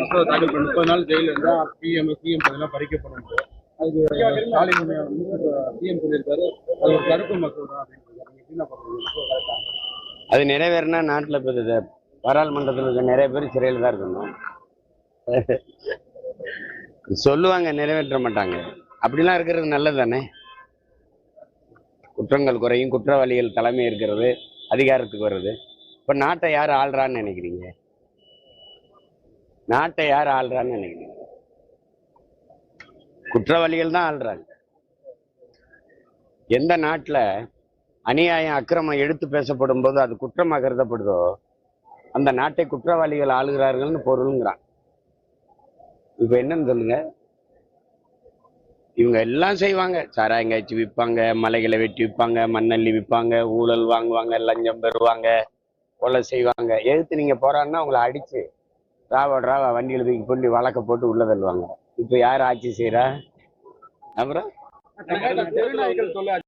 மசோதா தாக்கல் பண்ணி முப்பது நாள் ஜெயில இருந்தா பிஎம் சிஎம் பதவியெல்லாம் பறிக்கப்படும் அதுக்கு uh, ஸ்டாலின் சிஎம் uh, சொல்லியிருக்காரு. அது ஒரு கருப்பு மசோதா அப்படின்னு சொல்றாரு. அது நிறைவேறினா நாட்டில் இப்போ இது. பாராளுமன்றத்தில் இருக்க நிறைய பேர் சிறையில் தான் இருக்கணும். சொல்லுவாங்க நிறைவேற்ற மாட்டாங்க. அப்படிலாம் இருக்கிறது நல்லது தானே? குற்றங்கள் குறையும் குற்றவாளிகள் தலைமை இருக்கிறது அதிகாரத்துக்கு வருது. இப்போ நாட்டை யார் ஆள்றான்னு நினைக்கிறீங்க? நாட்டை யார் ஆள்றான்னு நினைக்கிறீங்க? குற்றவாளிகள் தான் ஆள்றாங்க. எந்த நாட்டில் அநியாயம் அக்கிரமம் எடுத்து பேசப்படும் போது அது குற்றமாக கருதப்படுதோ அந்த நாட்டை குற்றவாளிகள் ஆளுகிறார்கள்னு பொருளுங்கிறான். இப்போ என்னன்னு சொல்லுங்க. இவங்க எல்லாம் செய்வாங்க. சாராயங்காய்ச்சி விற்பாங்க மலைகளை வெட்டி விற்பாங்க மண்ணள்ளி விற்பாங்க ஊழல் வாங்குவாங்க லஞ்சம் பெறுவாங்க கொலை செய்வாங்க. எதிர்த்து நீங்க போறான்னா அவங்கள அடிச்சு ராவா ராவா வண்டியில் தூக்கி பண்ணி வழக்க போட்டு உள்ள தள்ளுவாங்க. இப்போ யார் ஆட்சி செய்றா? அப்புறம்?